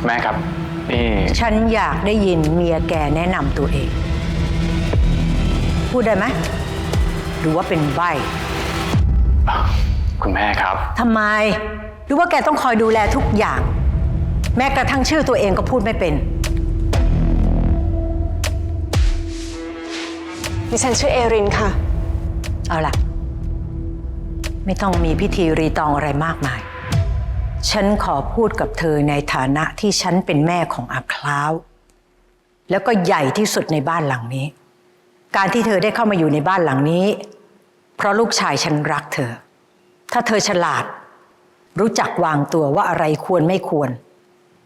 คุณแม่ครับ นี่ ฉันอยากได้ยินเมียแกแนะนำตัวเอง พูดได้ไหมหรือว่าเป็นใบคุณแม่ครับ ทำไม หรือว่าแกต้องคอยดูแลทุกอย่าง แม้กระทั่งชื่อตัวเองก็พูดไม่เป็น ดิฉันชื่อเอรินค่ะ เอาล่ะ ไม่ต้องมีพิธีรีตองอะไรมากมาย ฉันขอพูดกับเธอในฐานะที่ฉันเป็นแม่ของอาคล้าว แล้วก็ใหญ่ที่สุดในบ้านหลังนี้ การที่เธอได้เข้ามาอยู่ในบ้านหลังนี้ เพราะลูกชายฉันรักเธอ ถ้าเธอฉลาด รู้จักวางตัวว่าอะไรควรไม่ควร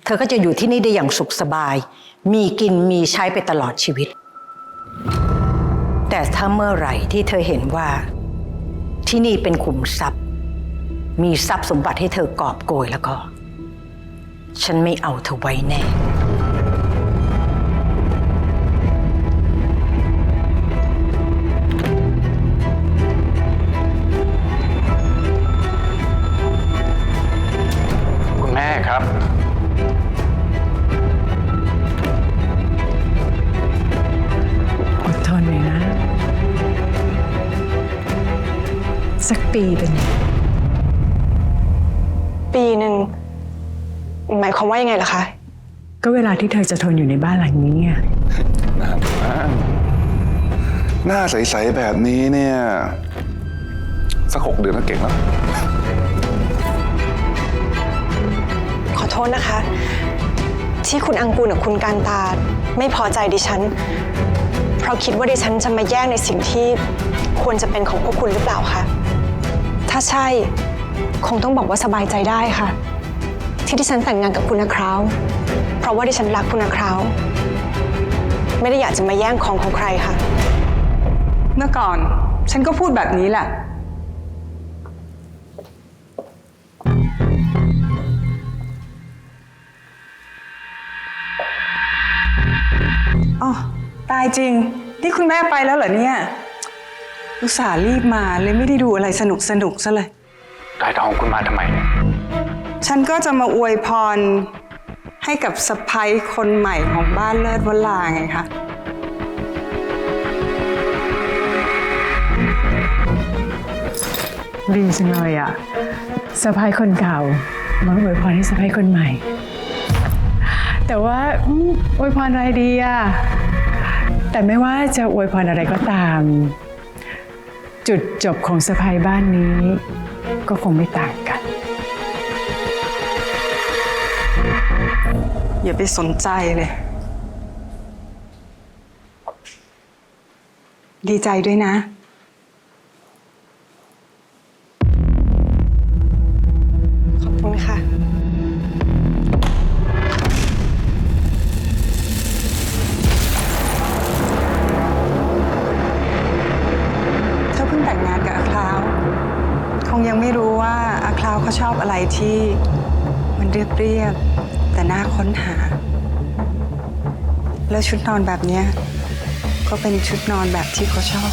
เธอก็จะอยู่ที่นี่ได้อย่างสุขสบาย มีกินมีใช้ไปตลอดชีวิต แต่ถ้าเมื่อไหร่ที่เธอเห็นว่า ที่นี่เป็นขุมทรัพย์ มีทรัพย์สมบัติให้เธอกอบโกยแล้วก็ ฉันไม่เอาเธอไว้แน่ คุณแม่ครับ อดทนหน่อยนะ สักปีเป็นไง หมายความว่ายังไงล่ะคะ ก็เวลาที่เธอจะทนอยู่ในบ้านหลังนี้ไงหน้าใสๆแบบนี้เนี่ย สักหกเดือนก็เก่งแล้ว ขอโทษนะคะ ที่คุณอังกูลกับคุณการตาไม่พอใจดิฉัน เพราะคิดว่าดิฉันจะมาแย่งในสิ่งที่ควรจะเป็นของพวกคุณหรือเปล่าคะถ้าใช่คงต้องบอกว่าสบายใจได้ค่ะ ที่ดิฉันแต่งงานกับคุณนะคราว เพราะว่าดิฉันรักคุณนะคราว ไม่ได้อยากจะมาแย่งของของใครค่ะ เมื่อก่อนฉันก็พูดแบบนี้แหละ อ๋อ ตายจริง นี่คุณแม่ไปแล้วเหรอเนี่ยอุตส่าห์รีบมาเลยไม่ได้ดูอะไรสนุกสนุกซะเลย ได้ทองคุณมาทำไมเนี่ย ฉันก็จะมาอวยพรให้กับสะพ้ยคนใหม่ของบ้านเลิศวลาไงคะ ดีจังเลยอะสะพายคนเก่า มาอวยพรให้สะพายคนใหม่ แต่ว่าอืมอวยพรอะไรดีอะแต่ไม่ว่าจะอวยพรอะไรก็ตาม จุดจบของสะพายบ้านนี้ ก็คงไม่ต่างกัน อย่าไปสนใจเลย ดีใจด้วยนะ ขอบคุณค่ะ เธอเพิ่งแต่งงานกับอาคลาว คงยังไม่รู้ว่าอาคลาวเขาชอบอะไรที่มันเรียบๆ แต่น่าค้นหา แล้วชุดนอนแบบเนี้ยก็เป็นชุดนอนแบบที่เขาชอบ